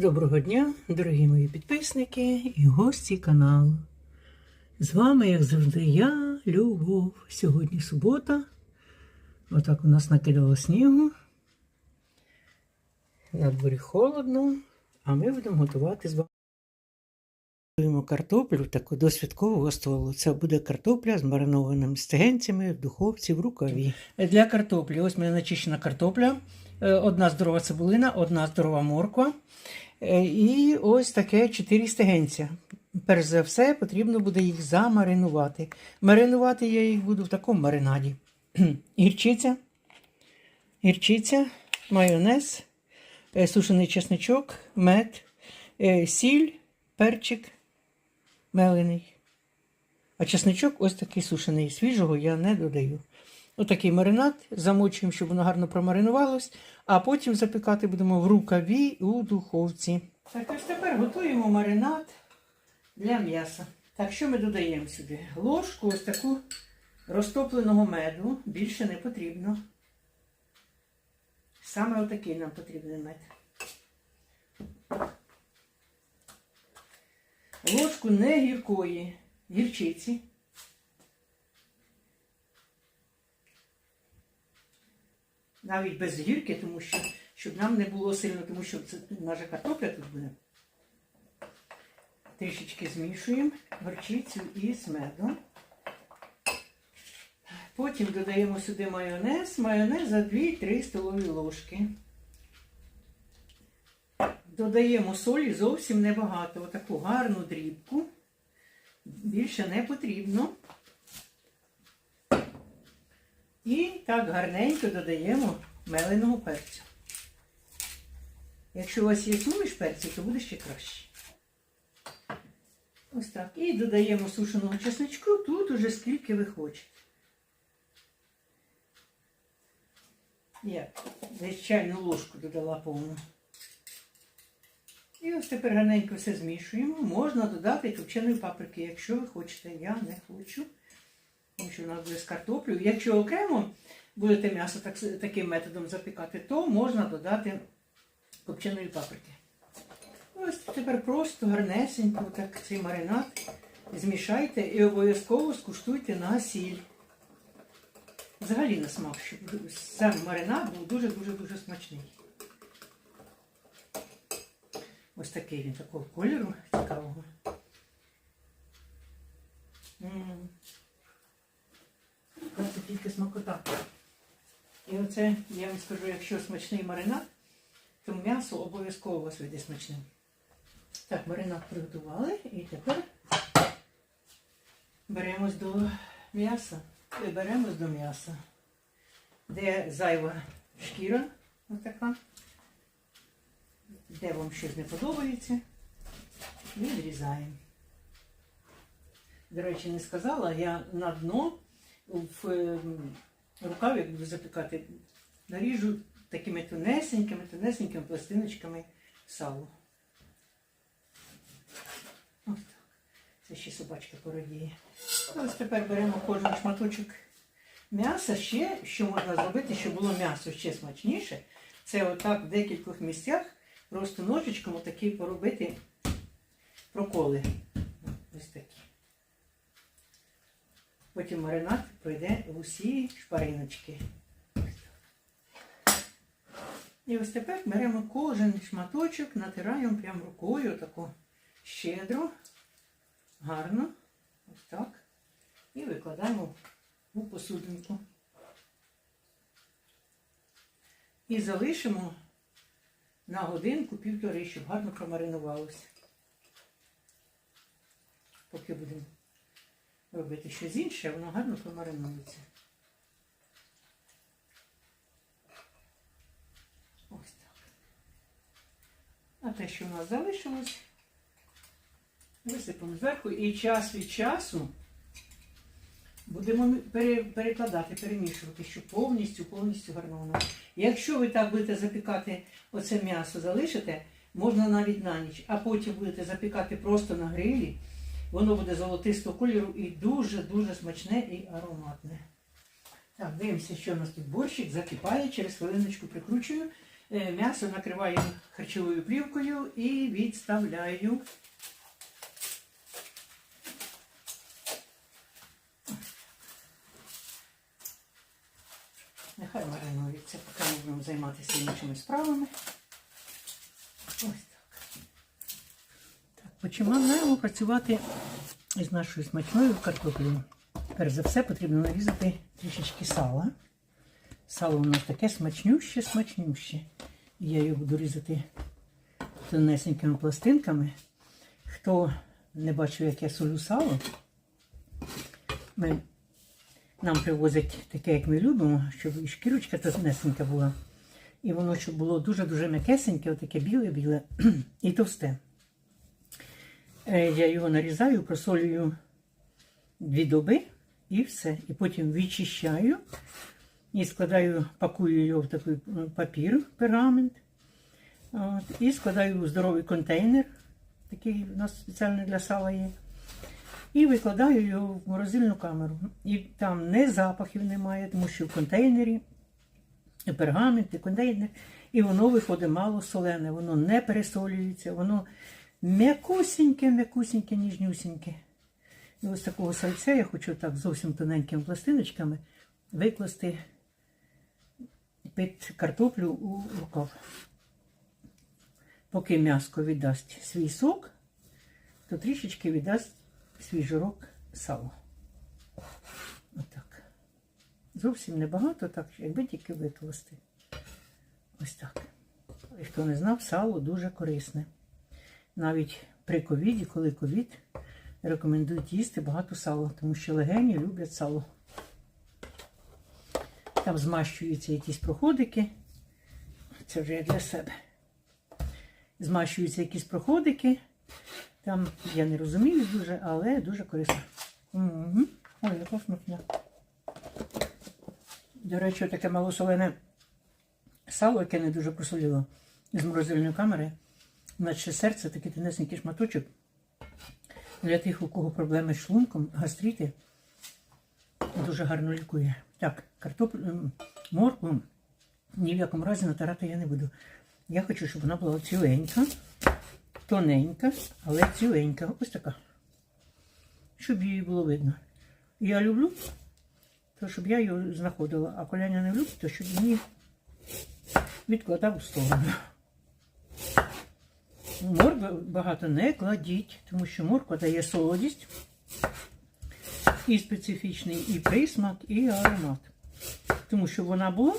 Доброго дня, дорогі мої підписники і гості каналу. З вами, як завжди, я, Любов. Сьогодні субота. Отак у нас накидало снігу. На дворі холодно, а ми будемо готувати з вами. Готуємо картоплю таку до святкового столу. Це буде картопля з маринованими стегенцями в духовці в рукаві. Для картоплі, ось в мене начищена картопля, е, одна здорова цибулина, одна здорова морква. Е, І ось таке 4 стегенця. Перш за все, потрібно буде їх замаринувати. Маринувати я їх буду в такому маринаді. Гірчиця, гірчиця, майонез, е, сушений чесничок, мед, е, сіль, перчик мелений. А чесничок ось такий сушений. Свіжого я не додаю. Отакий маринад замочуємо, щоб воно гарно промаринувалось, а потім запікати будемо в рукаві у духовці. Так, ось тепер готуємо маринад для м'яса. Так, що ми додаємо сюди? Ложку ось таку розтопленого меду. Більше не потрібно. Саме отакий нам потрібен мед. Ложку не гіркої гірчиці. Навіть без гірки, тому що щоб нам не було сильно, тому що це наша картопля тут буде. Трішечки змішуємо горчицю із медом. Потім додаємо сюди майонез. Майонез за 2-3 столові ложки. Додаємо солі зовсім небагато. Отаку гарну дрібку. Більше не потрібно. І так гарненько додаємо меленого перцю. Якщо у вас є суміш перцю, то буде ще краще. Ось так. І додаємо сушеного чесночку тут уже скільки ви хочете. Я десь чайну ложку додала повну. І ось тепер гарненько все змішуємо. Можна додати копченої паприки, якщо ви хочете. Я не хочу. Що у нас буде з картоплею. Якщо окремо будете м'ясо так, таким методом запікати, то можна додати копченої паприки. Ось тепер просто гарнесенько так цей маринад змішайте і обов'язково скуштуйте на сіль. Взагалі на смак, щоб сам маринад був дуже-дуже-дуже смачний. Ось такий він такого кольору цікавого. М. Це тільки смакота. І оце, я вам скажу, якщо смачний маринад, то м'ясо обов'язково у вас вийде смачним. Так, маринад приготували і тепер беремось до м'яса. І беремось до м'яса. Де зайва шкіра, ось така. Де вам щось не подобається, відрізаємо. До речі, не сказала, я на дно в ем, рукаві, буду запікати, наріжу такими тонесенькими, тонесенькими пластиночками сало. Ось так. Це ще собачка породіє. Ось тепер беремо кожен шматочок м'яса. Ще, що можна зробити, щоб було м'ясо ще смачніше, це отак в декількох місцях просто ножичком отакі поробити проколи. Ось такі. Потім маринад пройде в усі шпариночки. І ось тепер беремо кожен шматочок, натираємо прямо рукою тако щедро, гарно, ось так. І викладаємо у посудинку. І залишимо на годинку півтори, щоб гарно промаринувалося. Поки будемо робити щось інше, воно гарно промаринується. Ось так. А те, що у нас залишилось, висипемо зверху і час від часу будемо перекладати, перемішувати, щоб повністю, повністю гарно воно. Якщо ви так будете запікати оце м'ясо, залишите, можна навіть на ніч, а потім будете запікати просто на грилі, воно буде золотистого кольору і дуже-дуже смачне і ароматне. Так, дивимося, що у нас тут борщик закипає, через хвилиночку прикручую. Е, М'ясо накриваю харчовою плівкою і відставляю. Нехай маринується, поки ми будемо займатися іншими справами. Ось починаємо працювати із нашою смачною картоплею. Перш за все потрібно нарізати трішечки сала. Сало у нас таке смачнюще, смачнюще. Я його буду різати тонесенькими пластинками. Хто не бачив, як я солю сало, ми, нам привозять таке, як ми любимо, щоб і шкірочка тонесенька була. І воно щоб було дуже-дуже м'якесеньке, отаке біле-біле і товсте. Е, Я його нарізаю, просолюю дві доби і все. І потім відчищаю і складаю, пакую його в такий е, папір, пергамент. От, і складаю у здоровий контейнер, такий у нас спеціально для сала є. І викладаю його в морозильну камеру. І там не запахів немає, тому що в контейнері і пергамент, і контейнер, і воно виходить мало солене, воно не пересолюється, воно м'якусіньке, м'якусіньке, ніжнюсіньке. І ось такого сальця я хочу так зовсім тоненькими пластиночками викласти під картоплю у рукав. Поки м'яско віддасть свій сок, то трішечки віддасть свій жирок сало. Отак. Зовсім небагато, так, якби тільки викласти. Ось так. І хто не знав, сало дуже корисне. Навіть при ковіді, коли ковід, рекомендують їсти багато сала, тому що легені люблять сало. Там змащуються якісь проходики. Це вже для себе. Змащуються якісь проходики. Там я не розумію дуже, але дуже корисно. Угу. Ой, яка смачна. До речі, таке малосолене сало, яке не дуже просоліло з морозильної камери, наче серце, такий тенесенький шматочок. Для тих, у кого проблеми з шлунком, гастрити, дуже гарно лікує. Так, картоплю, моркву ні в якому разі натирати я не буду. Я хочу, щоб вона була ціленька, тоненька, але ціленька. Ось така. Щоб її було видно. Я люблю, то щоб я її знаходила, а коли я не люблю, то щоб її відкладав у сторону. Моркви багато не кладіть, тому що морква дає солодість і специфічний і присмак, і аромат. Тому що вона була,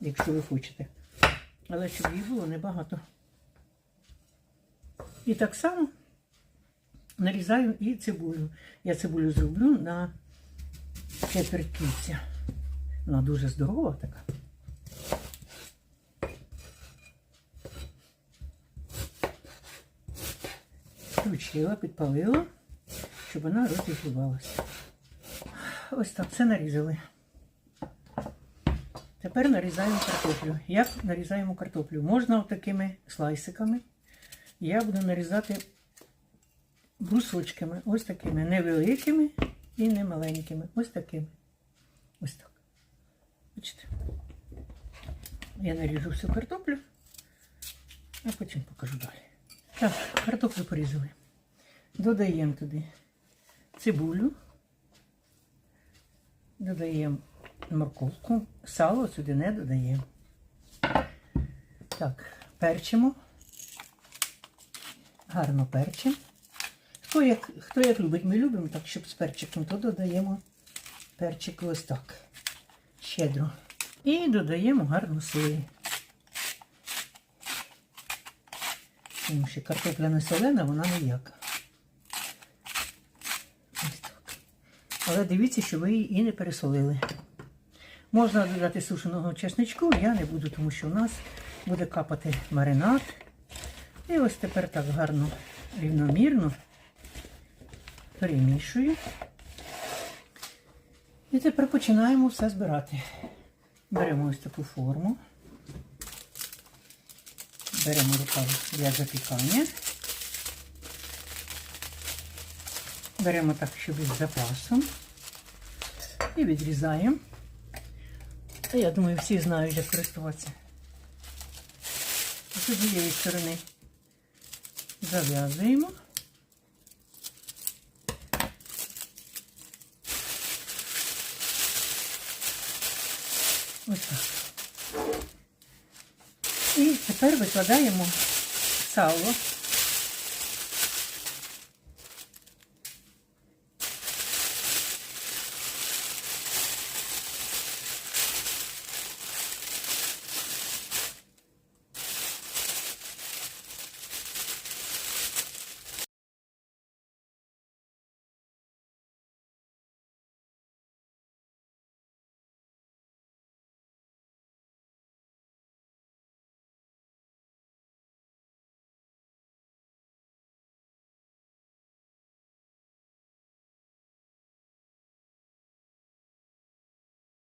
якщо ви хочете, але щоб її було небагато. І так само нарізаю і цибулю. Я цибулю зроблю на четверть. Вона дуже здорова така. Включила, підпалила, щоб вона розігрівалася. Ось так це нарізали. Тепер нарізаємо картоплю. Як нарізаємо картоплю? Можна такими слайсиками. Я буду нарізати брусочками. Ось такими невеликими і не маленькими. Ось такими. Ось так. Бачите? Я наріжу всю картоплю, а потім покажу далі. Так, картоплю порізали. Додаємо туди цибулю. Додаємо морковку. Сало сюди не додаємо. Так, перчимо. Гарно перчимо. Хто як, хто як любить, ми любимо так, щоб з перчиком, то додаємо перчик ось так. Щедро. І додаємо гарну солі. Тому що картопля не солена, вона ніяка. Ось так. Але дивіться, що ви її і не пересолили. Можна додати сушеного чесничку, я не буду, тому що у нас буде капати маринад. І ось тепер так гарно, рівномірно перемішую. І тепер починаємо все збирати. Беремо ось таку форму. Беремо рукав для запікання. Беремо так, щоб із запасом. І відрізаємо. Я думаю, всі знають, як користуватися з однієї сторони зав'язуємо. Ось так. І тепер викладаємо сало.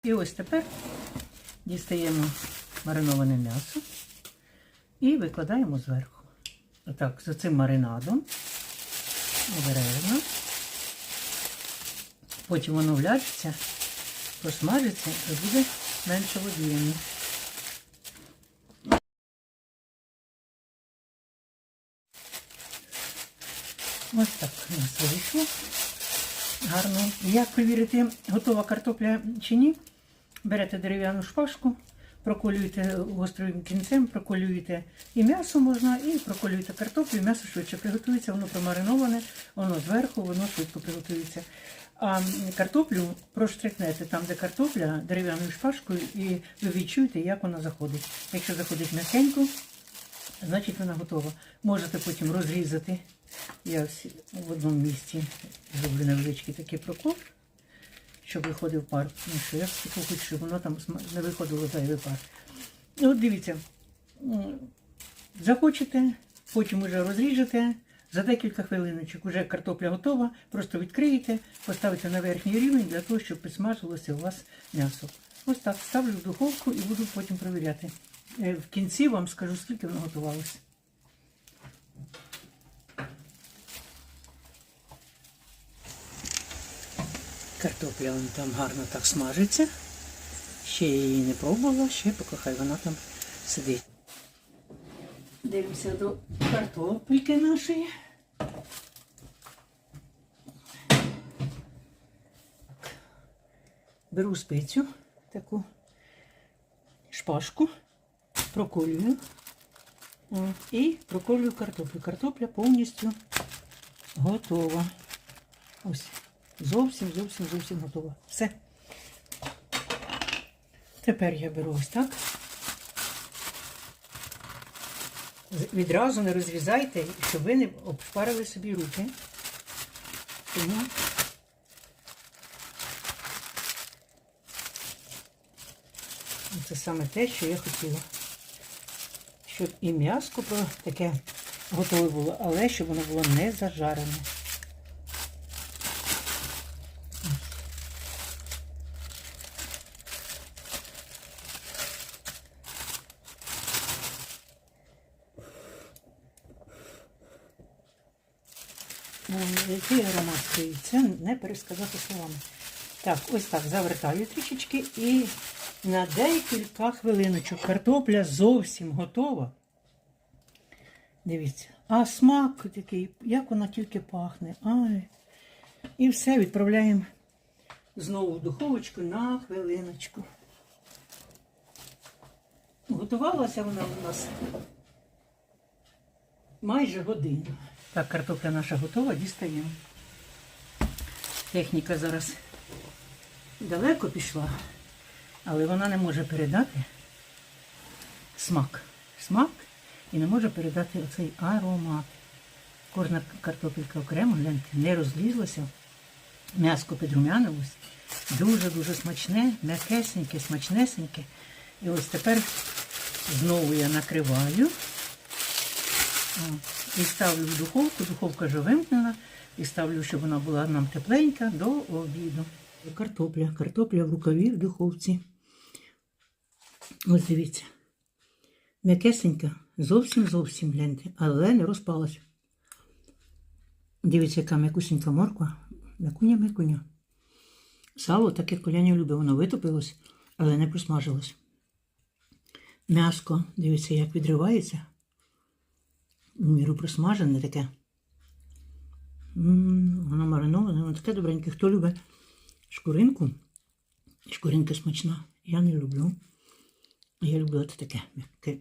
І ось тепер дістаємо мариноване м'ясо і викладаємо зверху. Отак, з цим маринадом. Обережно. Потім воно вляжеться, посмажиться і буде менше водіяно. Ось так у нас вийшло. Гарно. Як перевірити, готова картопля чи ні? Берете дерев'яну шпажку, проколюєте гострим кінцем, проколюєте і м'ясо можна, і проколюєте картоплю, і м'ясо швидше приготується, воно промариноване, воно зверху, воно швидко приготується. А картоплю проштрикнете там, де картопля, дерев'яною шпажкою, і ви відчуєте, як вона заходить. Якщо заходить м'якенько, значить вона готова. Можете потім розрізати. Я в одному місці зроблю невеличкий такий прокол, щоб виходив пар. Тому що я хочу, щоб воно там не виходило зайвий пар. Ну, от дивіться, захочете, потім вже розріжете. За декілька хвилиночок вже картопля готова, просто відкриєте, поставите на верхній рівень для того, щоб підсмажилося у вас м'ясо. Ось так ставлю в духовку і буду потім перевіряти. Е, В кінці вам скажу, скільки воно готувалося. Картопля вон там гарно так смажиться. Ще її не пробувала, ще поки хай вона там сидить. Дивимося до картопельки нашої. Беру спицю, таку шпажку, проколюю і проколюю картоплю. Картопля повністю готова. Ось. Зовсім, зовсім, зовсім готова. Все. Тепер я беру ось так. Відразу не розрізайте, щоб ви не обшпарили собі руки. Тому це саме те, що я хотіла. Щоб і м'яско таке готове було, але щоб воно було не зажарене. Ой, Який аромат стоїть, це не пересказати словами. Так, ось так завертаю трішечки і на декілька хвилиночок картопля зовсім готова. Дивіться, а смак такий, як вона тільки пахне. Ай. І все, відправляємо знову в духовочку на хвилиночку. Готувалася вона у нас майже годину. Так, картопля наша готова, дістаємо. Техніка зараз далеко пішла, але вона не може передати смак. Смак і не може передати оцей аромат. Кожна картопелька окремо, гляньте, не розлізлася. М'яско підрумянилось. Дуже-дуже смачне, м'якесеньке, смачнесеньке. І ось тепер знову я накриваю. О, І ставлю в духовку, духовка вже вимкнена, і ставлю, щоб вона була нам тепленька до обіду. Картопля, картопля в рукаві в духовці. Ось дивіться. М'якесенька, зовсім зовсім гляньте, але не розпалась. Дивіться, яка м'якусенька морква. М'якуня, м'якуня. Сало, так як коляня любить, воно витопилось, але не просмажилось. М'яско, дивіться, як відривається. Міру присмажене таке. Воно мариноване, воно таке добреньке. Хто любить шкуринку? Шкуринка смачна. Я не люблю. Я люблю це таке м'яке.